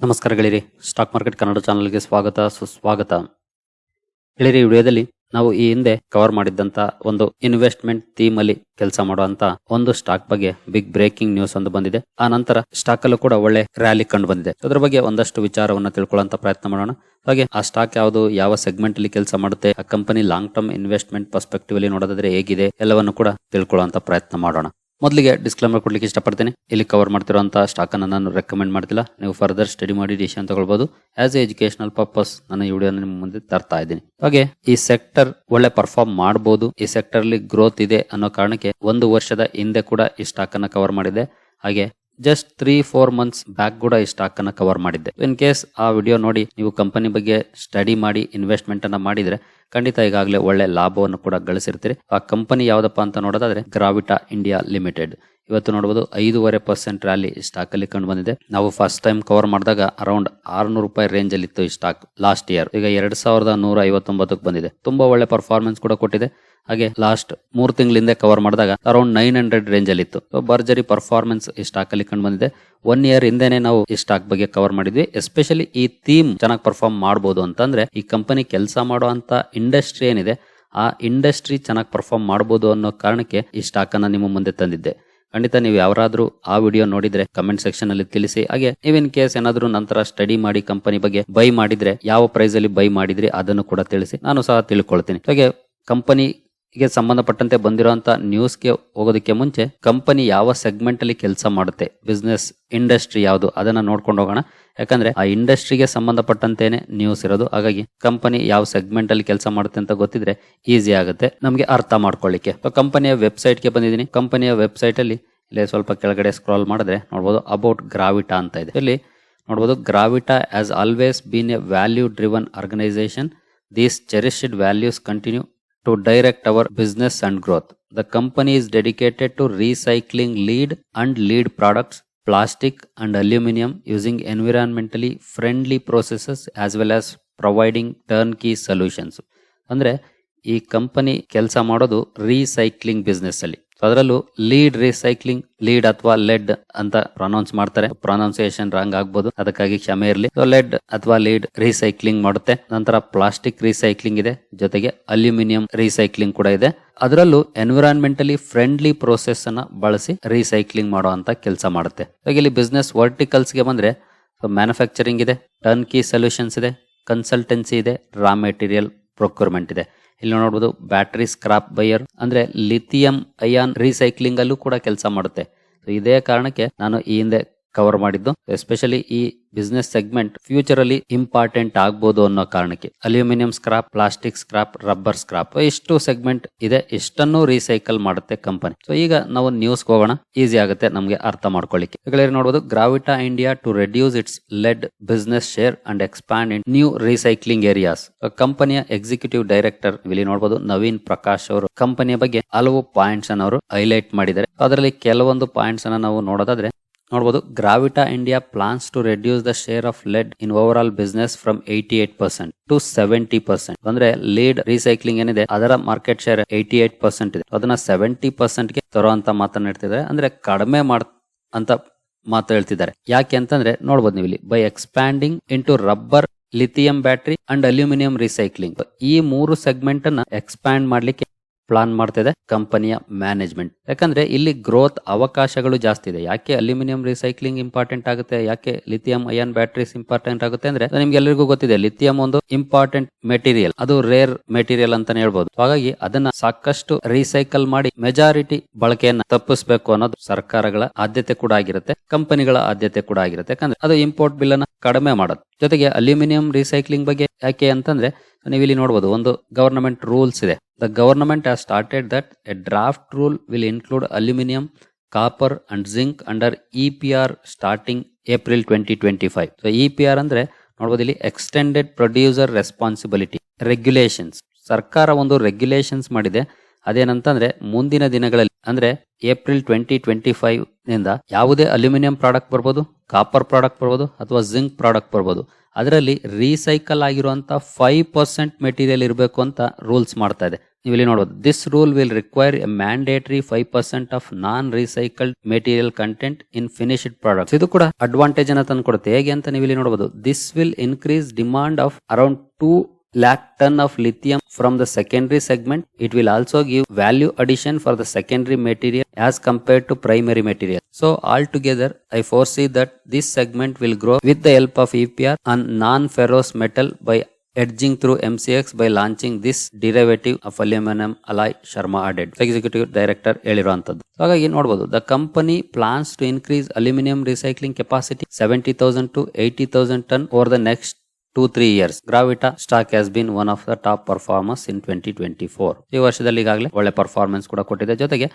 ನಮಸ್ಕಾರ stock market Kannada ಚಾನಲ್ಗೆ ಸ್ವಾಗತ, ಸುಸ್ವಾಗತ. ಗೆಳೆಯರಿ ವಿಡಿಯೋದಲ್ಲಿ ನಾವು ಈ ಹಿಂದೆ ಕವರ್ ಮಾಡಿದ್ದಂತ ಒಂದು ಇನ್ವೆಸ್ಟ್ಮೆಂಟ್ ಥೀಮ್ ಅಲ್ಲಿ ಕೆಲಸ ಮಾಡುವಂತ ಒಂದು ಸ್ಟಾಕ್ ಬಗ್ಗೆ ಬಿಗ್ ಬ್ರೇಕಿಂಗ್ ನ್ಯೂಸ್ ಒಂದು ಬಂದಿದೆ. ಆ ನಂತರ ಸ್ಟಾಕ್ ಅಲ್ಲೂ ಕೂಡ ಒಳ್ಳೆ ರ್ಯಾಲಿ ಕಂಡು ಬಂದಿದೆ. ಅದರ ಬಗ್ಗೆ ಒಂದಷ್ಟು ವಿಚಾರವನ್ನು ತಿಳ್ಕೊಳ್ಳುವಂತ ಪ್ರಯತ್ನ ಮಾಡೋಣ. ಹಾಗೆ ಆ ಸ್ಟಾಕ್ ಯಾವುದು, ಯಾವ ಸೆಗ್ಮೆಂಟ್ ಅಲ್ಲಿ ಕೆಲಸ ಮಾಡುತ್ತೆ, ಆ company long term investment perspective ಅಲ್ಲಿ ನೋಡೋದಾದ್ರೆ ಹೇಗಿದೆ, ಎಲ್ಲವನ್ನು ಕೂಡ ತಿಳ್ಕೊಳ್ಳುವಂತ ಪ್ರಯತ್ನ ಮಾಡೋಣ. ಮೊದಲಿಗೆ ಡಿಸ್ಕ್ಲೇಮರ್ ಕೊಡ್ಲಿಕ್ಕೆ ಇಷ್ಟಪಡ್ತೀನಿ. ಇಲ್ಲಿ ಕವರ್ ಮಾಡ್ತಿರುವಂತಹ ಸ್ಟಾಕ್ ಅನ್ನ ನಾನು ರೆಕಮೆಂಡ್ ಮಾಡ್ತಿಲ್ಲ. ನೀವು ಫರ್ದರ್ ಸ್ಟಡಿ ಮಾಡಿ ಡಿಸಿಷನ್ ತಗೊಳ್ಬೋದು. ಆಸ್ ಎ ಎಜುಕೇಶನಲ್ ಪರ್ಪಸ್ ನಾನು ಈ ವಿಡಿಯೋ ನಿಮ್ಮ ಮುಂದೆ ತರ್ತಾ ಇದ್ದೀನಿ. ಹಾಗೆ, ಈ ಸೆಕ್ಟರ್ ಒಳ್ಳೆ ಪರ್ಫಾರ್ಮ್ ಮಾಡಬಹುದು ಈ ಸೆಕ್ಟರ್ ಅಲ್ಲಿ ಗ್ರೋತ್ ಇದೆ ಅನ್ನೋ ಕಾರಣಕ್ಕೆ ಒಂದು ವರ್ಷದ ಹಿಂದೆ ಕೂಡ ಈ ಸ್ಟಾಕ್ ಅನ್ನು ಕವರ್ ಮಾಡಿದೆ. ಹಾಗೆ just three four months back ಕೂಡ ಈ ಸ್ಟಾಕ್ ಅನ್ನ ಕವರ್ ಮಾಡಿದ್ದೆ. ಇನ್ ಕೇಸ್ ಆ ವಿಡಿಯೋ ನೋಡಿ ನೀವು ಕಂಪನಿ ಬಗ್ಗೆ ಸ್ಟಡಿ ಮಾಡಿ ಇನ್ವೆಸ್ಟ್ಮೆಂಟ್ ಅನ್ನ ಮಾಡಿದ್ರೆ ಖಂಡಿತ ಈಗಾಗಲೇ ಒಳ್ಳೆ ಲಾಭವನ್ನು ಕೂಡ ಗಳಿಸಿರ್ತೀರಿ. ಆ ಕಂಪನಿ ಯಾವ್ದಪ್ಪ ಅಂತ ನೋಡೋದಾದ್ರೆ ಗ್ರಾವಿಟಾ ಇಂಡಿಯಾ ಲಿಮಿಟೆಡ್ ಇವತ್ತು ನೋಡಬಹುದು ಐದೂವರೆ ಪರ್ಸೆಂಟ್ ರ್ಯಾಲಿ ಸ್ಟಾಕ್ ಅಲ್ಲಿ ಕಂಡು ಬಂದಿದೆ. ನಾವು ಫಸ್ಟ್ ಟೈಮ್ ಕವರ್ ಮಾಡಿದಾಗ ಅರೌಂಡ್ ಆರ್ನೂರು ರೂಪಾಯಿ ರೇಂಜ್ ಅಲ್ಲಿ ಇತ್ತು ಈ ಸ್ಟಾಕ್ ಲಾಸ್ಟ್ ಇಯರ್ ಈಗ ಎರಡ್ ಸಾವಿರದ ನೂರ ಐವತ್ತೊಂಬತ್ತಕ್ಕೆ ಬಂದಿದೆ. ತುಂಬಾ ಒಳ್ಳೆ ಪರ್ಫಾರ್ಮೆನ್ಸ್ ಕೂಡ ಕೊಟ್ಟಿದೆ. ಹಾಗೆ ಲಾಸ್ಟ್ ಮೂರ್ ತಿಂಗಳಿಂದ ಕವರ್ ಮಾಡಿದಾಗ ಅರೌಂಡ್ ನೈನ್ ಹಂಡ್ರೆಡ್ ರೇಂಜ್ ಅಲ್ಲಿ ಇತ್ತು. ಭರ್ಜರಿ ಪರ್ಫಾರ್ಮೆನ್ಸ್ ಈ ಸ್ಟಾಕ್ ಅಲ್ಲಿ ಕಂಡು ಬಂದಿದೆ. ಒನ್ ಇಯರ್ ಹಿಂದೆನೆ ನಾವು ಈ ಸ್ಟಾಕ್ ಬಗ್ಗೆ ಕವರ್ ಮಾಡಿದ್ವಿ. ಎಸ್ಪೆಷಲಿ ಈ ಥೀಮ್ ಚೆನ್ನಾಗಿ ಪರ್ಫಾರ್ಮ್ ಮಾಡಬಹುದು ಅಂತಂದ್ರೆ ಈ ಕಂಪನಿ ಕೆಲಸ ಮಾಡುವಂತ ಇಂಡಸ್ಟ್ರಿ ಏನಿದೆ, ಆ ಇಂಡಸ್ಟ್ರಿ ಚೆನ್ನಾಗಿ ಪರ್ಫಾರ್ಮ್ ಮಾಡಬಹುದು ಅನ್ನೋ ಕಾರಣಕ್ಕೆ ಈ ಸ್ಟಾಕ್ ಅನ್ನ ನಿಮ್ಮ ಮುಂದೆ ತಂದಿದ್ದೆ. ಖಂಡಿತ ನೀವು ಯಾರಾದ್ರೂ ಆ ವಿಡಿಯೋ ನೋಡಿದ್ರೆ ಕಮೆಂಟ್ ಸೆಕ್ಷನ್ ಅಲ್ಲಿ ತಿಳಿಸಿ. ಹಾಗೆ ನೀವು ಇನ್ ಕೇಸ್ ಏನಾದ್ರೂ ನಂತರ ಸ್ಟಡಿ ಮಾಡಿ ಕಂಪನಿ ಬಗ್ಗೆ ಬೈ ಮಾಡಿದ್ರೆ, ಯಾವ ಪ್ರೈಸ್ ಅಲ್ಲಿ ಬೈ ಮಾಡಿದ್ರೆ ಅದನ್ನು ಕೂಡ ತಿಳಿಸಿ. ನಾನು ಸಹ ತಿಳ್ಕೊಳ್ತೀನಿ. ಹಾಗೆ ಕಂಪನಿ ಗೆ ಸಂಬಂಧಪಟ್ಟಂತೆ ಬಂದಿರುವಂತ ನ್ಯೂಸ್ಗೆ ಹೋಗೋದಕ್ಕೆ ಮುಂಚೆ ಕಂಪನಿ ಯಾವ ಸೆಗ್ಮೆಂಟ್ ಅಲ್ಲಿ ಕೆಲಸ ಮಾಡುತ್ತೆ ಬಿಸ್ನೆಸ್ ಇಂಡಸ್ಟ್ರಿ ಯಾವುದು, ಅದನ್ನ ನೋಡ್ಕೊಂಡು ಹೋಗೋಣ. ಯಾಕಂದ್ರೆ ಆ ಇಂಡಸ್ಟ್ರಿಗೆ ಸಂಬಂಧಪಟ್ಟಂತೇನೆ ನ್ಯೂಸ್ ಇರೋದು. ಹಾಗಾಗಿ ಕಂಪನಿ ಯಾವ ಸೆಗ್ಮೆಂಟ್ ಅಲ್ಲಿ ಕೆಲಸ ಮಾಡುತ್ತೆ ಅಂತ ಗೊತ್ತಿದ್ರೆ ಈಸಿ ಆಗುತ್ತೆ. ನಮಗೆ ಅರ್ಥ ಮಾಡ್ಕೊಳ್ಳಿಕ್ಕೆ. ಕಂಪನಿಯ ವೆಬ್ಸೈಟ್ಗೆ ಬಂದಿದ್ದೀನಿ. ಕಂಪನಿಯ ವೆಬ್ಸೈಟ್ ಅಲ್ಲಿ ಇಲ್ಲಿ ಸ್ವಲ್ಪ ಕೆಳಗಡೆ ಸ್ಕ್ರಾಲ್ ಮಾಡಿದ್ರೆ ನೋಡಬಹುದು ಅಬೌಟ್ ಗ್ರಾವಿಟಾ ಅಂತ ಇದೆ. ಇಲ್ಲಿ ನೋಡಬಹುದು Gravita has always been a value driven organisation these cherished values continue to direct our business and growth. The company is dedicated to recycling lead and lead products, plastic and aluminum using environmentally friendly processes as well as providing turnkey solutions. ಅಂದ್ರೆ ಈ company ಕೆಲಸ ಮಾಡೋದು recycling business ಅಲ್ಲಿ ಅದರಲ್ಲೂ lead recycling lead ಅಥವಾ LED ಅಂತ pronounce ಮಾಡ್ತಾರೆ. Pronunciation wrong ಆಗ್ಬೋದು. ಅದಕ್ಕಾಗಿ ಕ್ಷಮೆ ಇರಲಿ. ಸೊ ಲೆಡ್ ಅಥವಾ ಲೀಡ್ ರೀಸೈಕ್ಲಿಂಗ್ ಮಾಡುತ್ತೆ. ನಂತರ ಪ್ಲಾಸ್ಟಿಕ್ ರೀಸೈಕ್ಲಿಂಗ್ ಇದೆ. ಜೊತೆಗೆ ಅಲ್ಯೂಮಿನಿಯಂ ರೀಸೈಕ್ಲಿಂಗ್ ಕೂಡ ಇದೆ. ಅದರಲ್ಲೂ ಎನ್ವಿರಾನ್ಮೆಂಟಲಿ ಫ್ರೆಂಡ್ಲಿ ಪ್ರೋಸೆಸ್ ಅನ್ನ ಬಳಸಿ ರೀಸೈಕ್ಲಿಂಗ್ ಮಾಡುವಂತ ಕೆಲಸ ಮಾಡುತ್ತೆ. ಇಲ್ಲಿ ಬಿಸ್ನೆಸ್ ವರ್ಟಿಕಲ್ಸ್ಗೆ ಬಂದ್ರೆ ಮ್ಯಾನುಫ್ಯಾಕ್ಚರಿಂಗ್ ಇದೆ ಟರ್ನ್ ಕೀ ಸೊಲ್ಯೂಷನ್ಸ್ ಇದೆ ಕನ್ಸಲ್ಟೆನ್ಸಿ ಇದೆ ರಾ ಮೆಟೀರಿಯಲ್ ಪ್ರೊಕ್ಯೂರ್ಮೆಂಟ್ ಇದೆ. ಇಲ್ಲಿ ನೋಡಬಹುದು ಬ್ಯಾಟರಿ ಸ್ಕ್ರಾಪ್ ಬೈಯರ್ ಅಂದ್ರೆ ಲಿಥಿಯಂ ಅಯಾನ್ ರೀಸೈಕ್ಲಿಂಗ್ ಅಲ್ಲೂ ಕೂಡ ಕೆಲಸ ಮಾಡುತ್ತೆ. ಸೊ ಇದೇ ಕಾರಣಕ್ಕೆ ನಾನು ಈ ಹಿಂದೆ ಕವರ್ ಮಾಡಿದ್ದು. ಎಸ್ಪೆಷಲಿ ಈ ಬಿಸ್ನೆಸ್ ಸೆಗ್ಮೆಂಟ್ ಫ್ಯೂಚರ್ ಅಲ್ಲಿ ಇಂಪಾರ್ಟೆಂಟ್ ಆಗ್ಬೋದು ಅನ್ನೋ ಕಾರಣಕ್ಕೆ. Aluminium scrap plastic scrap rubber scrap ಇಷ್ಟು ಸೆಗ್ಮೆಂಟ್ ಇದೆ. ಇಷ್ಟನ್ನು ರೀಸೈಕಲ್ ಮಾಡುತ್ತೆ ಕಂಪನಿ ಸೊ ಈಗ ನಾವು ನ್ಯೂಸ್ ಹೋಗೋಣ. ಈಸಿ ಆಗುತ್ತೆ ನಮಗೆ ಅರ್ಥ ಮಾಡ್ಕೊಳ್ಳಿಕ್ಕೆ. ಈಗಲೇ ನೋಡಬಹುದು Gravita India to reduce its lead business share and expand in new recycling areas ಕಂಪನಿಯ ಎಕ್ಸಿಕ್ಯೂಟಿವ್ ಡೈರೆಕ್ಟರ್ ಇಲ್ಲಿ ನೋಡಬಹುದು ನವೀನ್ ಪ್ರಕಾಶ್ ಅವರು ಕಂಪನಿಯ ಬಗ್ಗೆ ಹಲವು ಪಾಯಿಂಟ್ಸ್ ಅನ್ನು ಅವರು ಹೈಲೈಟ್ ಮಾಡಿದ್ದಾರೆ. ಅದರಲ್ಲಿ ಕೆಲವೊಂದು ಪಾಯಿಂಟ್ಸ್ ಅನ್ನ ನಾವು ನೋಡೋದಾದ್ರೆ ನೋಡಬಹುದು Gravita India plans to reduce the share of lead in overall business from eighty eight percent to seventy percent ಅಂದ್ರೆ ಲೀಡ್ ರೀಸೈಕ್ಲಿಂಗ್ ಏನಿದೆ, ಅದರ market share eighty eight percent ಇದೆ ಅದನ್ನ ಸೆವೆಂಟಿ ಪರ್ಸೆಂಟ್ಗೆ ತರುವಂತ ಮಾತನ್ನ ಹೇಳ್ತಿದ್ದಾರೆ. ಅಂದ್ರೆ ಕಡಿಮೆ ಮಾಡ್, ಅಂತ ಮಾತು ಹೇಳ್ತಿದ್ದಾರೆ. ಯಾಕೆ ಅಂತಂದ್ರೆ, ನೋಡ್ಬೋದು ನೀವು ಇಲ್ಲಿ by expanding into rubber lithium battery and aluminium recycling ಈ ಮೂರು ಸೆಗ್ಮೆಂಟ್ ಅನ್ನ ಎಕ್ಸ್ಪ್ಯಾಂಡ್ ಮಾಡ್ಲಿಕ್ಕೆ ಪ್ಲಾನ್ ಮಾಡ್ತಿದೆ ಕಂಪನಿಯ ಮ್ಯಾನೇಜ್ಮೆಂಟ್. ಯಾಕಂದ್ರೆ ಇಲ್ಲಿ ಗ್ರೋತ್ ಅವಕಾಶಗಳು ಜಾಸ್ತಿ ಇದೆ. ಯಾಕೆ ಅಲ್ಯೂಮಿನಿಯಂ ರೀಸೈಕ್ಲಿಂಗ್ ಇಂಪಾರ್ಟೆಂಟ್ ಆಗುತ್ತೆ? ಯಾಕೆ ಲಿಥಿಯಂ ಅಯನ್ ಬ್ಯಾಟರೀಸ್ ಇಂಪಾರ್ಟೆಂಟ್ ಆಗುತ್ತೆ ಅಂದ್ರೆ ನಿಮ್ಗೆ ಎಲ್ಲರಿಗೂ ಗೊತ್ತಿದೆ. ಲಿಥಿಯಂ ಒಂದು ಇಂಪಾರ್ಟೆಂಟ್ ಮೆಟೀರಿಯಲ್. ಅದು ರೇರ್ ಮೆಟೀರಿಯಲ್ ಅಂತಾನೆ ಹೇಳ್ಬಹುದು ಹಾಗಾಗಿ ಅದನ್ನ ಸಾಕಷ್ಟು ರೀಸೈಕಲ್ ಮಾಡಿ ಮೆಜಾರಿಟಿ ಬಳಕೆಯನ್ನ ತಪ್ಪಿಸಬೇಕು ಅನ್ನೋದು ಸರ್ಕಾರಗಳ ಆದ್ಯತೆ ಕೂಡ ಆಗಿರುತ್ತೆ. ಕಂಪನಿಗಳ ಆದ್ಯತೆ ಕೂಡ ಆಗಿರುತ್ತೆ. ಯಾಕಂದ್ರೆ ಅದು ಇಂಪೋರ್ಟ್ ಬಿಲ್ ಅನ್ನ ಕಡಿಮೆ ಮಾಡೋದು. ಜೊತೆಗೆ ಅಲ್ಯೂಮಿನಿಯಂ ರೀಸೈಕ್ಲಿಂಗ್ ಬಗ್ಗೆ ಯಾಕೆ ಅಂತಂದ್ರೆ ನೀವು ಇಲ್ಲಿ ನೋಡಬಹುದು ಒಂದು ಗವರ್ನಮೆಂಟ್ ರೂಲ್ಸ್ ಇದೆ. The government has started that a draft rule will include aluminium, copper and zinc twenty twenty five so E P R ಅಂದ್ರೆ ನೋಡಬಹುದು ಇಲ್ಲಿ ಎಕ್ಸ್ಟೆಂಡೆಡ್ ಪ್ರೊಡ್ಯೂಸರ್ ರೆಸ್ಪಾನ್ಸಿಬಿಲಿಟಿ ರೆಗ್ಯುಲೇಷನ್ಸ್ ಸರ್ಕಾರ ಒಂದು ರೆಗ್ಯುಲೇಷನ್ಸ್ ಮಾಡಿದೆ. ಅದೇನಂತಂದ್ರೆ ಮುಂದಿನ ದಿನಗಳಲ್ಲಿ ಅಂದ್ರೆ ಏಪ್ರಿಲ್ ಟ್ವೆಂಟಿ ಟ್ವೆಂಟಿ ಫೈವ್ನಿಂದ ಯಾವುದೇ ಅಲ್ಯೂಮಿನಿಯಂ ಪ್ರಾಡಕ್ಟ್ ಬರ್ಬೋದು ಕಾಪರ್ ಪ್ರಾಡಕ್ಟ್ ಬರ್ಬೋದು ಅಥವಾ ಜಿಂಕ್ ಪ್ರಾಡಕ್ಟ್ ಬರ್ಬೋದು. ಅದರಲ್ಲಿ ರೀಸೈಕಲ್ ಆಗಿರುವಂತ ಫೈವ್ ಪರ್ಸೆಂಟ್ ಮೆಟೀರಿಯಲ್ ಇರಬೇಕು ಅಂತ ರೂಲ್ಸ್ ಮಾಡ್ತಾ ಇದೆ. ನೀವು ಇಲ್ಲಿ ನೋಡಬಹುದು this rule will require a mandatory five percent of non recycled material content in finished products ಇದು ಕೂಡ ಅಡ್ವಾಂಟೇಜ್ ಅನ್ನ ತಂದು ಕೊಡುತ್ತೆ ಹೇಗೆ ಅಂತ ನೀವು ಇಲ್ಲಿ ನೋಡಬಹುದು this will increase demand of around two lakh ton of lithium from the secondary segment. It will also give value addition for the secondary material as compared to primary material. So altogether, I foresee that this segment will grow with the help of EPR and non-ferrous metal by edging through MCX by launching this derivative of aluminum alloy Sharma added. Executive Director ಹೇಳಿರುವಂತದ್ದು ಹಾಗಾಗಿ ನೋಡಬಹುದು the company plans to increase aluminium recycling capacity seventy thousand to eighty thousand ton over the next two three years Gravita stock has been one of the top performers in twenty twenty four ಈ ವರ್ಷದಲ್ಲಿ ಈಗಾಗಲೇ ಒಳ್ಳೆ performance ಕೂಡ ಕೊಟ್ಟಿದೆ. ಜೊತೆಗೆ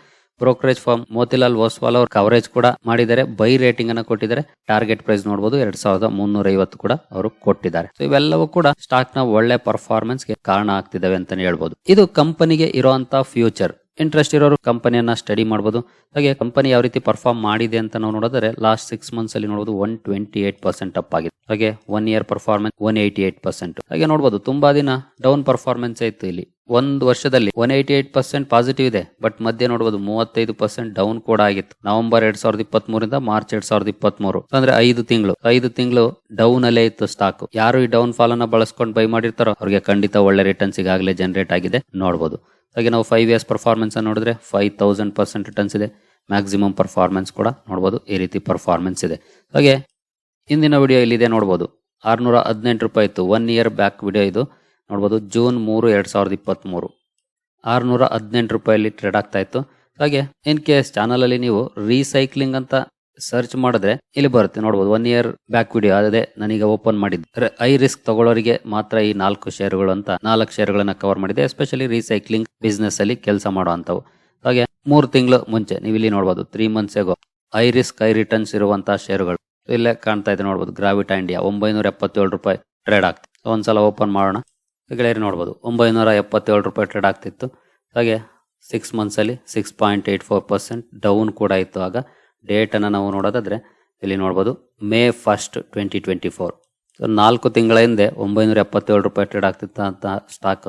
brokerage form Motilal Oswal ಅವರು coverage ಕೂಡ ಮಾಡಿದ್ದಾರೆ. ಬೈ ರೇಟಿಂಗ್ ಅನ್ನು ಕೊಟ್ಟಿದ್ದಾರೆ. ಟಾರ್ಗೆಟ್ ಪ್ರೈಸ್ ನೋಡಬಹುದು ಎರಡ್ ಸಾವಿರದ ಮುನ್ನೂರ ಐವತ್ತು ಕೂಡ ಅವರು ಕೊಟ್ಟಿದ್ದಾರೆ. ಸೊ ಇವೆಲ್ಲವೂ ಕೂಡ ಸ್ಟಾಕ್ನ ಒಳ್ಳೆ ಪರ್ಫಾರ್ಮೆನ್ಸ್ಗೆ ಕಾರಣ ಆಗ್ತಿದಾವೆ ಅಂತಾನೆ ಹೇಳ್ಬೋದು. ಇದು ಕಂಪನಿಗೆ ಇರುವಂತಹ ಫ್ಯೂಚರ್ ಇಂಟ್ರೆಸ್ಟ್ ಇರೋರು ಕಂಪನಿಯನ್ನ ಸ್ಟಡಿ ಮಾಡಬಹುದು ಹಾಗೆ ಕಂಪನಿ ಯಾವ ರೀತಿ ಪರ್ಫಾರ್ಮ್ ಮಾಡಿದೆ ಅಂತ ನಾವು ನೋಡಿದ್ರೆ ಲಾಸ್ಟ್ ಸಿಕ್ಸ್ ಮಂತ್ಸ್ ಅಲ್ಲಿ ನೋಡಬಹುದು one twenty eight percent up ಆಗಿದೆ. ಹಾಗೆ one year performance one eighty eight percent ಹಾಗೆ ನೋಡಬಹುದು ತುಂಬಾ ದಿನ ಡೌನ್ ಪರ್ಫಾರ್ಮೆನ್ಸ್ ಇತ್ತು ಇಲ್ಲಿ. ಒಂದು ವರ್ಷದಲ್ಲಿ one eighty eight percent positive ಇದೆ ಬಟ್ ಮಧ್ಯೆ ನೋಡಬಹುದು ಮೂವತ್ತೈದು ಪರ್ಸೆಂಟ್ ಡೌನ್ ಕೂಡ ಆಗಿತ್ತು. ನವೆಂಬರ್ ಎರಡ್ ಸಾವಿರದ ಇಪ್ಪತ್ತ್ ಮೂರಿಂದ ಮಾರ್ಚ್ ಎರಡ್ ಸಾವಿರದ ಇಪ್ಪತ್ತ್ ಮೂರು ಅಂದ್ರೆ ಐದು ತಿಂಗಳು. ಐದು ತಿಂಗಳು ಡೌನ್ ಅಲ್ಲೇ ಇತ್ತು ಸ್ಟಾಕ್ ಯಾರು ಈ ಡೌನ್ ಫಾಲ್ ಅನ್ನ ಬಳಸ್ಕೊಂಡು ಬೈ ಮಾಡಿರ್ತಾರೋ, ಅವ್ರಿಗೆ ಖಂಡಿತ ಒಳ್ಳೆ ರಿಟರ್ನ್ಸ್ ಈಗಾಗಲೇ ಜನರೇಟ್ ಆಗಿದೆ ನೋಡಬಹುದು ಹಾಗೆ ನಾವು ಫೈವ್ ಇಯರ್ಸ್ ಪರ್ಫಾರ್ಮೆನ್ಸ್ ನೋಡಿದ್ರೆ ಫೈವ್ ತೌಸಂಡ್ ಪರ್ಸೆಂಟ್ ರಿಟರ್ನ್ಸ್ ಇದೆ. ಮ್ಯಾಕ್ಸಿಮಮ್ ಪರ್ಫಾರ್ಮೆನ್ಸ್ ಕೂಡ ನೋಡಬಹುದು ಈ ರೀತಿ ಪರ್ಫಾರ್ಮೆನ್ಸ್ ಇದೆ. ಹಾಗೆ ಇಂದಿನ ವಿಡಿಯೋ ಇಲ್ಲಿದೆ ನೋಡಬಹುದು ಆರ್ನೂರ ಹದಿನೆಂಟು ರೂಪಾಯಿ ಇತ್ತು. ಒನ್ ಇಯರ್ ಬ್ಯಾಕ್ ವಿಡಿಯೋ ಇದು. ನೋಡಬಹುದು ಜೂನ್ ಮೂರು, ಎರಡ್ ಸಾವಿರದ ಇಪ್ಪತ್ತ್ ಮೂರು ಆರ್ನೂರ ಹದಿನೆಂಟು ರೂಪಾಯಲ್ಲಿ ಟ್ರೇಡ್ ಆಗ್ತಾ ಇತ್ತು. ಹಾಗೆ ಇನ್ ಕೇಸ್ ಚಾನಲಲ್ಲಿ ನೀವು ರೀಸೈಕ್ಲಿಂಗ್ ಅಂತ ಸರ್ಚ್ ಮಾಡಿದ್ರೆ ಇಲ್ಲಿ ಬರುತ್ತೆ. ನೋಡಬಹುದು ಒನ್ ಇಯರ್ ಬ್ಯಾಕ್ ವಿಡಿಯೋ ಅದೇ ನನಗೆ ಓಪನ್ ಮಾಡಿದ್ದು. ಐ ರಿಸ್ಕ್ ತಗೊಳ್ಳೋರಿಗೆ ಮಾತ್ರ ಈ ನಾಲ್ಕು ಶೇರುಗಳು ಅಂತ, ನಾಲ್ಕು ಶೇರುಗಳನ್ನ ಕವರ್ ಮಾಡಿದೆ. ಎಸ್ಪೆಷಲಿ ರೀಸೈಕ್ಲಿಂಗ್ ಬಿಸ್ನೆಸ್ ಅಲ್ಲಿ ಕೆಲಸ ಮಾಡುವಂತವು ಹಾಗೆ, ಮೂರು ತಿಂಗಳು ಮುಂಚೆ ನೀವು ಇಲ್ಲಿ ನೋಡಬಹುದು three months ago high risk high returns ಇರುವಂತಹ ಶೇರುಗಳು ಇಲ್ಲೇ ಕಾಣ್ತಾ ಇದೆ ನೋಡ್ಬೋದು. ಗ್ರಾವಿಟಾ ಇಂಡಿಯಾ ಒಂಬೈನೂರ ಎಪ್ಪತ್ತೇಳು ರೂಪಾಯಿ ಟ್ರೇಡ್ ಆಗ್ತಿತ್ತು. ಒಂದ್ಸಲ ಓಪನ್ ಮಾಡೋಣ. ಗೆಳೆಯರು ನೋಡ್ಬೋದು. ಒಂಬೈನೂರ ಎಪ್ಪತ್ತೇಳು ರೂಪಾಯಿ ಟ್ರೇಡ್ ಆಗ್ತಿತ್ತು. ಹಾಗೆ six ಮಂತ್ಸಲ್ಲಿ six point eight four percent down ಕೂಡ ಇತ್ತು ಆಗ. ಡೇಟನ್ನು ನಾವು ನೋಡೋದಾದ್ರೆ ಇಲ್ಲಿ ನೋಡ್ಬೋದು. May first twenty twenty four so ನಾಲ್ಕು ತಿಂಗಳ ಹಿಂದೆ ಒಂಬೈನೂರ ಎಪ್ಪತ್ತೇಳು ರೂಪಾಯಿ ಟ್ರೇಡ್ ಆಗ್ತಿತ್ತು ಅಂತ ಸ್ಟಾಕ್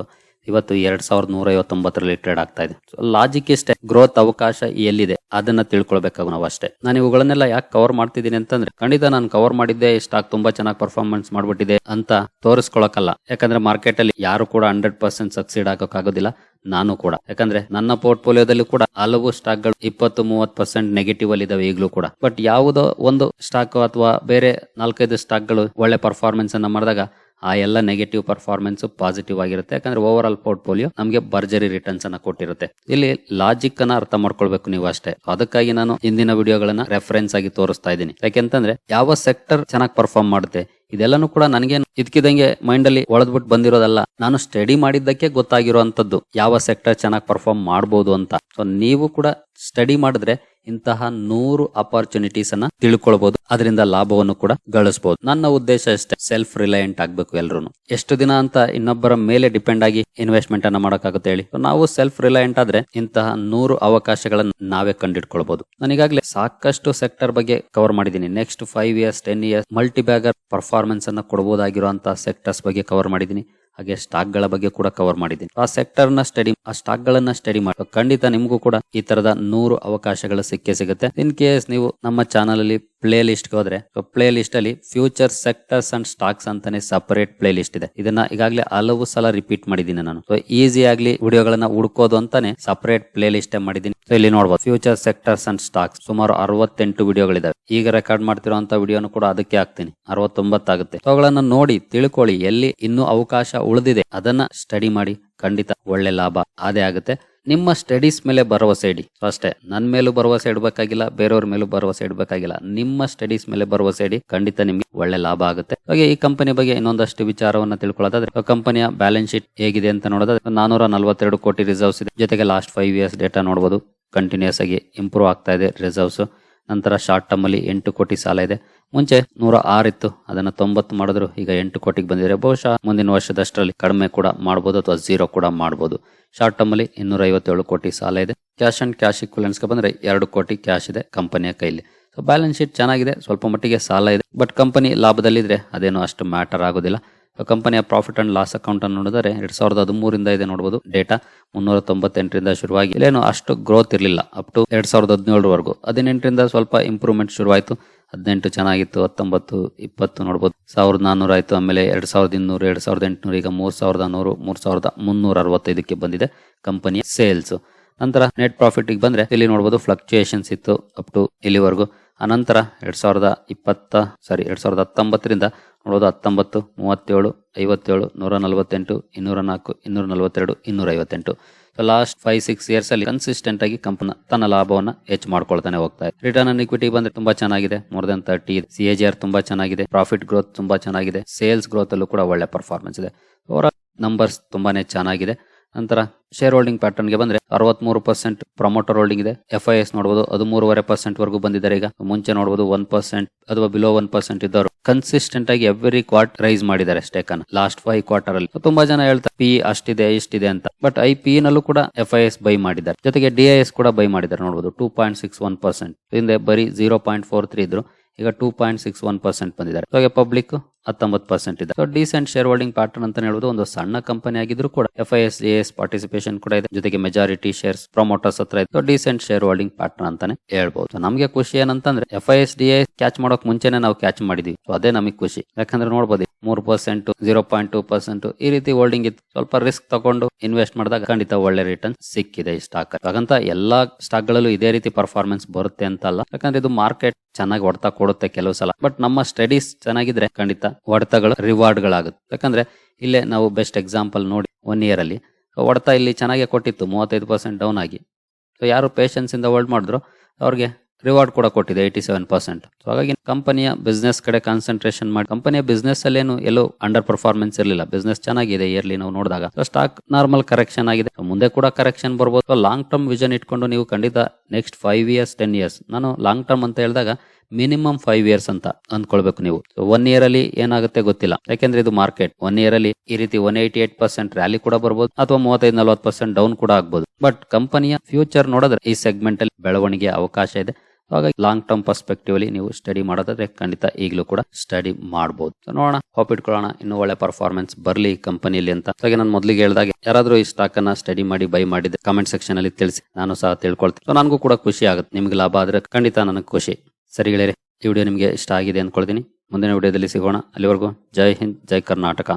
ಇವತ್ತು ಎರಡ್ ಸಾವಿರದ ನೂರ ಐವತ್ತೊಂಬತ್ತರಲ್ಲಿ ಟ್ರೇಡ್ ಆಗ್ತಾ ಇದೆ. ಲಾಜಿಕ್ ಇಷ್ಟೇ ಗ್ರೋತ್ ಅವಕಾಶ ಎಲ್ಲಿದೆ? ಅದನ್ನ ತಿಳ್ಕೊಳ್ಬೇಕಾಗ ನಾವು ಅಷ್ಟೇ. ನಾನು ಇವುಗಳನ್ನೆಲ್ಲ ಯಾಕೆ ಕವರ್ ಮಾಡ್ತಿದ್ದೀನಿ ಅಂತಂದ್ರೆ, ಖಂಡಿತ ನಾನು ಕವರ್ ಮಾಡಿದ್ದೆ ಸ್ಟಾಕ್ ತುಂಬಾ ಚೆನ್ನಾಗಿ ಪರ್ಫಾರ್ಮೆನ್ಸ್ ಮಾಡ್ಬಿಟ್ಟಿದೆ ಅಂತ ತೋರಿಸ್ಕೊಳಕಲ್ಲ ಯಾಕಂದ್ರೆ ಮಾರ್ಕೆಟ್ ಅಲ್ಲಿ ಯಾರು ಕೂಡ ಹಂಡ್ರೆಡ್ ಪರ್ಸೆಂಟ್ ಸಕ್ಸೀಡ್ ಆಗೋಕ್ಕಾಗೋದಿಲ್ಲ ನಾನು ಕೂಡ. ಯಾಕಂದ್ರೆ ನನ್ನ ಪೋರ್ಟ್ಫೋಲಿಯೋದಲ್ಲಿ ಕೂಡ ಹಲವು ಸ್ಟಾಕ್ಗಳು ಇಪ್ಪತ್ತು, ಮೂವತ್ತು ಪರ್ಸೆಂಟ್ ನೆಗೆಟಿವ್ ಅಲ್ಲಿ ಇದಾವೆ ಈಗಲೂ ಕೂಡ. ಬಟ್ ಯಾವುದೋ ಒಂದು ಸ್ಟಾಕ್ ಅಥವಾ ಬೇರೆ ನಾಲ್ಕೈದು ಸ್ಟಾಕ್ಗಳು ಒಳ್ಳೆ ಪರ್ಫಾರ್ಮೆನ್ಸ್ ಅನ್ನ ಮಾಡಿದಾಗ ಆ ಎಲ್ಲ ನೆಗೆಟಿವ್ ಪರ್ಫಾರ್ಮೆನ್ಸ್ ಪಾಸಿಟಿವ್ ಆಗಿರುತ್ತೆ. ಯಾಕಂದ್ರೆ ಓವರ್ ಆಲ್ ಪೋರ್ಟ್ಫೋಲಿಯೋ ನಮಗೆ ಭರ್ಜರಿ ರಿಟರ್ನ್ಸ್ ಅನ್ನ ಕೊಟ್ಟಿರುತ್ತೆ. ಇಲ್ಲಿ ಲಾಜಿಕ್ ಅನ್ನ ಅರ್ಥ ಮಾಡ್ಕೊಳ್ಬೇಕು ನೀವು ಅಷ್ಟೇ. ಅದಕ್ಕಾಗಿ ನಾನು ಇಂದಿನ ವಿಡಿಯೋಗಳನ್ನ ರೆಫರೆನ್ಸ್ ಆಗಿ ತೋರಿಸ್ತಾ ಇದ್ದೀನಿ. ಯಾಕೆಂತಂದ್ರೆ ಯಾವ ಸೆಕ್ಟರ್ ಚೆನ್ನಾಗಿ ಪರ್ಫಾರ್ಮ್ ಮಾಡುತ್ತೆ, ಇದೆಲ್ಲಾನು ಕೂಡ ನನಗೆ ಇದಕ್ಕಿದಂಗೆ ಮೈಂಡ್ ಅಲ್ಲಿ ಒಳದ್ಬಿಟ್ಟು ಬಂದಿರೋದಲ್ಲ. ನಾನು ಸ್ಟಡಿ ಮಾಡಿದ್ದಕ್ಕೆ ಗೊತ್ತಾಗಿರುವಂತದ್ದು ಯಾವ ಸೆಕ್ಟರ್ ಚೆನ್ನಾಗಿ ಪರ್ಫಾರ್ಮ್ ಮಾಡಬಹುದು ಅಂತ. ಸೊ ನೀವು ಕೂಡ ಸ್ಟಡಿ ಮಾಡಿದ್ರೆ ಇಂತಹ ನೂರು ಅಪಾರ್ಚುನಿಟೀಸ್ ಅನ್ನ ತಿಳ್ಕೊಳ್ಬಹುದು ಅದರಿಂದ ಲಾಭವನ್ನು ಕೂಡ ಗಳಿಸಬಹುದು ನನ್ನ ಉದ್ದೇಶ ಅಷ್ಟೇ ಸೆಲ್ಫ್ ರಿಲಯಂಟ್ ಆಗ್ಬೇಕು ಎಲ್ರು ಎಷ್ಟು ದಿನ ಅಂತ ಇನ್ನೊಬ್ಬರ ಮೇಲೆ ಡಿಪೆಂಡ್ ಆಗಿ ಇನ್ವೆಸ್ಟ್ಮೆಂಟ್ ಅನ್ನ ಮಾಡಕ್ಕಾಗುತ್ತೆ ಹೇಳಿ. ನಾವು ಸೆಲ್ಫ್ ರಿಲಯಂಟ್ ಆದ್ರೆ ಇಂತಹ ನೂರು ಅವಕಾಶಗಳನ್ನ ನಾವೇ ಕಂಡಿಡ್ಕೊಳ್ಬಹುದು ನಾನೀಗಾಗಲೇ ಸಾಕಷ್ಟು ಸೆಕ್ಟರ್ ಬಗ್ಗೆ ಕವರ್ ಮಾಡಿದ್ದೀನಿ. Next five years ten years multi bagger performance ಅನ್ನ ಕೊಡಬಹುದಾಗಿರುವಂತಹ ಸೆಕ್ಟರ್ಸ್ ಬಗ್ಗೆ ಕವರ್ ಮಾಡಿದ್ದೀನಿ. ಹಾಗೆ ಸ್ಟಾಕ್ಗಳ ಬಗ್ಗೆ ಕೂಡ ಕವರ್ ಮಾಡಿದ್ದೀನಿ. ಆ ಸೆಕ್ಟರ್ನ ಸ್ಟಡಿ ಆ ಸ್ಟಾಕ್ ಗಳನ್ನ ಸ್ಟಡಿ ಮಾಡಿ ಖಂಡಿತ ನಿಮಗೂ ಕೂಡ ಈ ತರದ ನೂರು ಅವಕಾಶಗಳು ಸಿಕ್ಕೇ ಸಿಗುತ್ತೆ. ಇನ್ ಕೇಸ್ ನೀವು ನಮ್ಮ ಚಾನಲ್ ಅಲ್ಲಿ ಪ್ಲೇ ಲಿಸ್ಟ್ಗೆ ಹೋದ್ರೆ ಪ್ಲೇ ಲಿಸ್ಟ್ ಅಲ್ಲಿ ಫ್ಯೂಚರ್ ಸೆಕ್ಟರ್ಸ್ ಅಂಡ್ ಸ್ಟಾಕ್ಸ್ ಅಂತಾನೆ ಸಪರೇಟ್ ಪ್ಲೇ ಲಿಸ್ಟ್ ಇದೆ. ಇದನ್ನ ಈಗಾಗಲೇ ಹಲವು ಸಲ ರಿಪೀಟ್ ಮಾಡಿದ್ದೀನಿ ನಾನು. ಸೊ ಈಸಿ ಆಗ್ಲಿ ವಿಡಿಯೋಗಳನ್ನ ಹುಡುಕೋದು ಅಂತಾನೆ ಸಪರೇಟ್ ಪ್ಲೇ ಲಿಸ್ಟ್ ಮಾಡಿದ್ದೀನಿ. ಸೊ ಇಲ್ಲಿ ನೋಡಬಹುದು ಫ್ಯೂಚರ್ ಸೆಕ್ಟರ್ಸ್ ಅಂಡ್ ಸ್ಟಾಕ್ಸ್ ಸುಮಾರು ಅರವತ್ತೆಂಟು ವಿಡಿಯೋಗಳಿದಾವೆ. ಈಗ ರೆಕಾರ್ಡ್ ಮಾಡ್ತಿರುವಂತ ವಿಡಿಯೋನು ಕೂಡ ಅದಕ್ಕೆ ಹಾಕ್ತೀನಿ. ಅರವತ್ತೊಂಬತ್ತಾಗುತ್ತೆ ಅವುಗಳನ್ನ ನೋಡಿ ತಿಳ್ಕೊಳ್ಳಿ, ಎಲ್ಲಿ ಇನ್ನೂ ಅವಕಾಶ ಉಳಿದಿದೆ, ಅದನ್ನ ಸ್ಟಡಿ ಮಾಡಿ, ಖಂಡಿತ ಒಳ್ಳೆ ಲಾಭ ಅದೇ ಆಗುತ್ತೆ. ನಿಮ್ಮ ಸ್ಟಡೀಸ್ ಮೇಲೆ ಭರವಸೆ ಇಡಿ. ಸೊ ಅಷ್ಟೇ ನನ್ನ ಮೇಲೂ ಭರವಸೆ ಇಡಬೇಕಾಗಿಲ್ಲ, ಬೇರೆಯವ್ರ ಮೇಲೂ ಭರವಸೆ ಇಡಬೇಕಾಗಿಲ್ಲ. ನಿಮ್ಮ ಸ್ಟಡೀಸ್ ಮೇಲೆ ಭರವಸೆ ಇಡಿ, ಖಂಡಿತ ನಿಮಗೆ ಒಳ್ಳೆ ಲಾಭ ಆಗುತ್ತೆ. ಹಾಗೆ ಈ ಕಂಪನಿ ಬಗ್ಗೆ ಇನ್ನೊಂದಷ್ಟು ವಿಚಾರವನ್ನ ತಿಳ್ಕೊಳ್ಳೋದಾದ್ರೆ ಕಂಪನಿಯ ಬ್ಯಾಲೆನ್ಸ್ ಶೀಟ್ ಹೇಗಿದೆ ಅಂತ ನೋಡೋದಾದ್ರೆ ನಾನೂರ ನಲವತ್ತೆರಡು ಕೋಟಿ ರಿಸರ್ವ್ಸ್ ಇದೆ. ಜೊತೆಗೆ ಲಾಸ್ಟ್ ಫೈವ್ ಇಯರ್ಸ್ ಡೇಟಾ ನೋಡಬಹುದು ಕಂಟಿನ್ಯೂಸ್ ಆಗಿ ಇಂಪ್ರೂವ್ ಆಗ್ತಾ ಇದೆ ರಿಸರ್ವ್ಸ್ ನಂತರ ಶಾರ್ಟ್ ಟರ್ಮ್ ಅಲ್ಲಿ ಎಂಟು ಕೋಟಿ ಸಾಲ ಇದೆ. ಮುಂಚೆ ನೂರ ಆರು ಇತ್ತು, ಅದನ್ನ ತೊಂಬತ್ತು ಮಾಡಿದ್ರು. ಈಗ ಎಂಟು ಕೋಟಿಗೆ ಬಂದಿದೆ. ಬಹುಶಃ ಮುಂದಿನ ವರ್ಷದಷ್ಟರಲ್ಲಿ ಕಡಿಮೆ ಕೂಡ ಮಾಡಬಹುದು ಅಥವಾ ಜೀರೋ ಕೂಡ ಮಾಡಬಹುದು ಶಾರ್ಟ್ ಟರ್ಮ್ ಅಲ್ಲಿ ಇನ್ನೂರ ಐವತ್ತೇಳು ಕೋಟಿ ಸಾಲ ಇದೆ. ಕ್ಯಾಶ್ ಅಂಡ್ ಕ್ಯಾಶ್ ಇಕ್ವಲೆನ್ಸ್ಗೆ ಬಂದ್ರೆ ಎರಡು ಕೋಟಿ ಕ್ಯಾಶ್ ಇದೆ ಕಂಪನಿಯ ಕೈಲಿ. ಸೊ ಬ್ಯಾಲೆನ್ಸ್ ಶೀಟ್ ಚೆನ್ನಾಗಿದೆ. ಸ್ವಲ್ಪ ಮಟ್ಟಿಗೆ ಸಾಲ ಇದೆ. ಬಟ್ ಕಂಪನಿ ಲಾಭದಲ್ಲಿದ್ರೆ ಅದೇನು ಅಷ್ಟು ಮ್ಯಾಟರ್ ಆಗೋದಿಲ್ಲ. ಕಂಪನಿಯ ಪ್ರಾಫಿಟ್ ಅಂಡ್ ಲಾಸ್ ಅಕೌಂಟ್ ಅನ್ನು ನೋಡಿದರೆ ಎರಡ್ ಸಾವಿರದ ಹದಿಮೂರಿಂದ ಇದೆ ನೋಡಬಹುದು ಡೇಟಾ ಮುನ್ನೂರ ತೊಂಬತ್ತೆಂಟರಿಂದ ಶುರುವಾಗಿ ಇಲ್ಲೇನು ಅಷ್ಟು ಗ್ರೋತ್ ಇರಲಿಲ್ಲ. ಅಪ್ ಟು ಎರಡ್ ಸಾವಿರದ ಹದಿನೇಳರವರೆಗೂ. ಹದಿನೆಂಟರಿಂದ ಸ್ವಲ್ಪ ಇಂಪ್ರೂವ್ಮೆಂಟ್ ಶುರುವಾಯಿತು. ಹದಿನೆಂಟು ಚೆನ್ನಾಗಿತ್ತು, ಹತ್ತೊಂಬತ್ತು, ಇಪ್ಪತ್ತು ನೋಡ್ಬೋದು. ಸಾವಿರದ ನಾನ್ನೂರ ಆಯಿತು ಆಮೇಲೆ ಎರಡ್ ಸಾವಿರದ ಇನ್ನೂರು, ಎರಡ್ ಸಾವಿರದ ಎಂಟುನೂರು, ಈಗ ಮೂರು ಸಾವಿರದ ನೂರು, ಮೂರು ಸಾವಿರದ ಮುನ್ನೂರ ಅರವತ್ತೈದಕ್ಕೆ ಬಂದಿದೆ ಕಂಪನಿಯ ಸೇಲ್ಸ್ ನಂತರ ನೆಟ್ ಪ್ರಾಫಿಟ್ ಬಂದ್ರೆ ಇಲ್ಲಿ ನೋಡಬಹುದು ಫ್ಲಕ್ಚುಯೇಷನ್ಸ್ ಇತ್ತು. ಅಪ್ ಟು ಇಲ್ಲಿವರೆಗೂ ಅನಂತರ ಎರಡ್ ಸಾವಿರದ ಇಪ್ಪತ್ತ ಸಾರಿ ಎರಡ್ ಸಾವಿರದ ಹತ್ತೊಂಬತ್ತರಿಂದ ನೋಡೋದು ಹತ್ತೊಂಬತ್ತು, ಮೂವತ್ತೇಳು, ಐವತ್ತೇಳು, ನೂರ ನಲವತ್ತೆಂಟು, ಇನ್ನೂರ ನಾಲ್ಕು, ಇನ್ನೂರ ನಲವತ್ತೆರಡು, ಇನ್ನೂರ ಐವತ್ತೆಂಟು. So last five six years ಅಲ್ಲಿ ಕನ್ಸಿಸ್ಟೆಂಟ್ ಆಗಿ ಕಂಪನಿ ತನ್ನ ಲಾಭವನ್ನ ಹೆಚ್ಚು ಮಾಡ್ಕೊಳ್ತಾನೆ ಹೋಗ್ತಾ ಇದೆ. ರಿಟರ್ನ್ ಅನ್ ಇಕ್ವಿಟಿ ಬಂದ್ರೆ ತುಂಬಾ ಚೆನ್ನಾಗಿದೆ. More than thirty C A G R ತುಂಬಾ ಚೆನ್ನಾಗಿದೆ. ಪ್ರಾಫಿಟ್ ಗ್ರೋತ್ ತುಂಬಾ ಚೆನ್ನಾಗಿದೆ. ಸೇಲ್ಸ್ ಗ್ರೋತ್ ಅಲ್ಲೂ ಕೂಡ ಒಳ್ಳೆ ಪರ್ಫಾರ್ಮೆನ್ಸ್ ಇದೆ. ಓವರ್ ನಂಬರ್ಸ್ ತುಂಬಾನೇ ಚೆನ್ನಾಗಿದೆ. ನಂತರ ಶೇರ್ ಹೋಲ್ಡಿಂಗ್ ಪ್ಯಾಟರ್ನ್ಗೆ ಬಂದ್ರೆ ಅರವತ್ಮೂರು ಪರ್ಸೆಂಟ್ ಪ್ರಮೋಟರ್ ಹೋಲ್ಡಿಂಗ್ ಇದೆ. ಎಫ್ ಐ ಎಸ್ ನೋಡಬಹುದು ಹದಿಮೂರುವರೆ ಪರ್ಸೆಂಟ್ ವರೆಗೂ ಬಂದಿದ್ದಾರೆ ಈಗ. ಮುಂಚೆ ನೋಡಬಹುದು ಒನ್ ಪರ್ಸೆಂಟ್ ಅಥವಾ ಬಿಲೋ ಒನ್ ಪರ್ಸೆಂಟ್ ಇದ್ದವರು. ಕನ್ಸಿಸ್ಟೆಂಟ್ ಆಗಿ ಎವ್ರಿ ಕ್ವಾರ್ಟ್ ರೈಸ್ ಮಾಡಿದ್ದಾರೆ ಸ್ಟೇಕ್ ಅನ್ನು. ಲಾಸ್ಟ್ ಫೈವ್ ಕ್ವಾರ್ಟರ್ ಅಲ್ಲಿ. ತುಂಬಾ ಜನ ಹೇಳ್ತಾರೆ ಪಿ ಅಷ್ಟಿದೆ, ಇಷ್ಟಿದೆ ಅಂತ. ಬಟ್ ಐ ಪಿ ನಲ್ಲೂ ಕೂಡ ಎಫ್ ಐ ಎಸ್ ಬೈ ಮಾಡಿದ್ದಾರೆ. ಜೊತೆಗೆ ಡಿ ಐ ಎಸ್ ಕೂಡ ಬೈ ಮಾಡಿದ್ದಾರೆ. ನೋಡಬಹುದು two point six one percent ಹಿಂದೆ ಬರೀ ಜೀರೋ ಪಾಯಿಂಟ್ ಫೋರ್ ತ್ರೀ ಇದ್ರು. ಈಗ two point six one percent ಬಂದಿದ್ದಾರೆ. ಪಬ್ಲಿಕ್ ಹತ್ತೊಂಬತ್ತು ಪರ್ಸೆಂಟ್ ಇದೆ. So decent share holding pattern ಅಂತ ಹೇಳುವುದು ಒಂದು ಸಣ್ಣ ಕಂಪನಿ ಆಗಿದ್ರು ಕೂಡ F I S A S participation ಕೂಡ ಇದೆ. ಜೊತೆಗೆ ಮೆಜಾರಿಟಿ ಶೇರ್ಸ್ ಪ್ರಮೋಟರ್ಸ್ ಹತ್ರ ಇದೆ. ಡಿಸೆಂಟ್ ಶೇರ್ ಹೋಲ್ಡಿಂಗ್ ಪ್ಯಾಟರ್ನ್ ಅಂತಾನೆ ಹೇಳ್ಬಹುದು ನಮಗೆ ಖುಷಿ ಏನಂತಂದ್ರೆ F I S D S catch ಮಾಡೋಕ್ ಮುಂಚೆನೆ ನಾವು ಕ್ಯಾಚ್ ಮಾಡಿದೀವಿ. ಅದೇ ನಮಗೆ ಖುಷಿ. ಯಾಕಂದ್ರೆ ನೋಡಬಹುದು ಮೂರು percent, zero point two percent ಈ ರೀತಿ ಹೋಲ್ಡಿಂಗ್ ಇತ್ತು. ಸ್ವಲ್ಪ ರಿಸ್ಕ್ ತಗೊಂಡು ಇನ್ವೆಸ್ಟ್ ಮಾಡಿದಾಗ ಖಂಡಿತ ಒಳ್ಳೆ ರಿಟರ್ನ್ ಸಿಕ್ಕಿದೆ ಈ ಸ್ಟಾಕ್ ಹಾಗಂತ ಎಲ್ಲಾ ಸ್ಟಾಕ್ ಗಳಲ್ಲೂ ಇದೇ ರೀತಿ ಪರ್ಫಾರ್ಮೆನ್ಸ್ ಬರುತ್ತೆ ಅಂತ ಅಲ್ಲ. ಯಾಕಂದ್ರೆ ಇದು ಮಾರ್ಕೆಟ್ ಚೆನ್ನಾಗಿ ಹೊಡೆತ ಕೊಡುತ್ತೆ ಕೆಲವು ಸಲ. ಬಟ್ ನಮ್ಮ ಸ್ಟಡೀಸ್ ಚೆನ್ನಾಗಿದ್ರೆ ಖಂಡಿತ ಹೊಡೆತಗಳು ರಿವಾರ್ಡ್ ಗಳಾಗುತ್ತೆ ಯಾಕಂದ್ರೆ ಇಲ್ಲೇ ನಾವು ಬೆಸ್ಟ್ ಎಕ್ಸಾಂಪಲ್ ನೋಡಿ ಒನ್ ಇಯರ್ ಅಲ್ಲಿ. ಹೊಡೆತ ಇಲ್ಲಿ ಚೆನ್ನಾಗಿ ಕೊಟ್ಟಿತ್ತು, ಮೂವತ್ತೈದು ಪರ್ಸೆಂಟ್ ಡೌನ್ ಆಗಿ. ಸೊ ಯಾರು ಪೇಷನ್ಸ್ ಇಂದ ಹೋಲ್ಡ್ ಮಾಡಿದ್ರು, ಅವ್ರಿಗೆ ರಿವಾರ್ಡ್ ಕೂಡ ಕೊಟ್ಟಿದೆ ಏಯ್ಟಿ ಸೆವೆನ್ ಪರ್ಸೆಂಟ್ ಸೊ ಹಾಗಾಗಿ ಕಂಪನಿಯ ಬಿಸ್ನೆಸ್ ಕಡೆ ಕಾನ್ಸಂಟ್ರೇಷನ್ ಮಾಡಿ ಕಂಪನಿಯ ಬಿಸ್ನೆಸ್ ಅಲ್ಲೇನು ಎಲ್ಲೋ ಅಂಡರ್ ಪರ್ಫಾರ್ಮೆನ್ಸ್ ಇರಲಿಲ್ಲ. ಬಿಸ್ನೆಸ್ ಚೆನ್ನಾಗಿದೆ ಇಯರ್ಲಿ ನಾವು ನೋಡಿದಾಗ. ಸ್ಟಾಕ್ ನಾರ್ಮಲ್ ಕರೆಕ್ಷನ್ ಆಗಿದೆ. ಮುಂದೆ ಕೂಡ ಕರೆಕ್ಷನ್ ಬರ್ಬೋದು. ಲಾಂಗ್ ಟರ್ಮ್ ವಿಷನ್ ಇಟ್ಕೊಂಡು ನೀವು ಖಂಡಿತ next five years ten years ನಾನು ಲಾಂಗ್ ಟರ್ಮ್ ಅಂತ ಹೇಳಿದಾಗ ಮಿನಿಮಮ್ ಫೈವ್ ಇಯರ್ಸ್ ಅಂತ ಅಂದ್ಕೊಳ್ಬೇಕು ನೀವು. ಒನ್ ಇಯರ್ ಅಲ್ಲಿ ಏನಾಗುತ್ತೆ ಗೊತ್ತಿಲ್ಲ. ಯಾಕೆಂದ್ರೆ ಇದು ಮಾರ್ಕೆಟ್ ಒನ್ ಇಯರ್ ಅಲ್ಲಿ ಈ ರೀತಿ one eighty eight percent rally ಕೂಡ ಬರ್ಬೋದು ಅಥವಾ ಮೂವತ್ತೈದು ನಲ್ವತ್ತು ಪರ್ಸೆಂಟ್ ಡೌನ್ ಕೂಡ ಆಗ್ಬೋದು. ಬಟ್ ಕಂಪನಿಯ ಫ್ಯೂಚರ್ ನೋಡಿದ್ರೆ ಈ ಸೆಗ್ಮೆಂಟ್ ಅಲ್ಲಿ ಬೆಳವಣಿಗೆ ಅವಕಾಶ ಇದೆ. ಹಾಗಾಗಿ ಲಾಂಗ್ ಟರ್ಮ್ ಪರ್ಸ್ಪೆಕ್ಟಿವ್ ಅಲ್ಲಿ ನೀವು ಸ್ಟಡಿ ಮಾಡೋದಾದ್ರೆ ಖಂಡಿತ ಈಗಲೂ ಕೂಡ ಸ್ಟಡಿ ಮಾಡಬಹುದು ನೋಡೋಣ. ಹೋಪ್ ಇಟ್ಕೊಳ್ಳೋಣ. ಇನ್ನು ಒಳ್ಳೆ ಪರ್ಫಾರ್ಮೆನ್ಸ್ ಬರಲಿ ಕಂಪನಿಯಲ್ಲಿ ಅಂತ. ಹಾಗೆ ನಾನು ಮೊದಲಿಗೆ ಹೇಳಿದಾಗ, ಯಾರಾದರೂ ಈ ಸ್ಟಾಕ್ ಅನ್ನ ಸ್ಟಡಿ ಮಾಡಿ ಬೈ ಮಾಡಿದ್ರೆ ಕಮೆಂಟ್ ಸೆಕ್ಷನ್ ಅಲ್ಲಿ ತಿಳಿಸಿ. ನಾನು ಸಹ ತಿಳ್ಕೊಳ್ತೀನಿ. ನನಗೂ ಕೂಡ ಖುಷಿ ಆಗುತ್ತೆ. ನಿಮ್ಗೆ ಲಾಭ ಆದ್ರೆ ಖಂಡಿತ ನನಗೆ ಖುಷಿ. ಸರಿ ಗೆಳೆಯರೆ, ಈ ವಿಡಿಯೋ ನಿಮಗೆ ಇಷ್ಟ ಆಗಿದೆ ಅಂದ್ಕೊಳ್ತೀನಿ ಮುಂದಿನ ವಿಡಿಯೋದಲ್ಲಿ ಸಿಗೋಣ. ಅಲ್ಲಿವರೆಗೂ ಜೈ ಹಿಂದ್, ಜೈ ಕರ್ನಾಟಕ.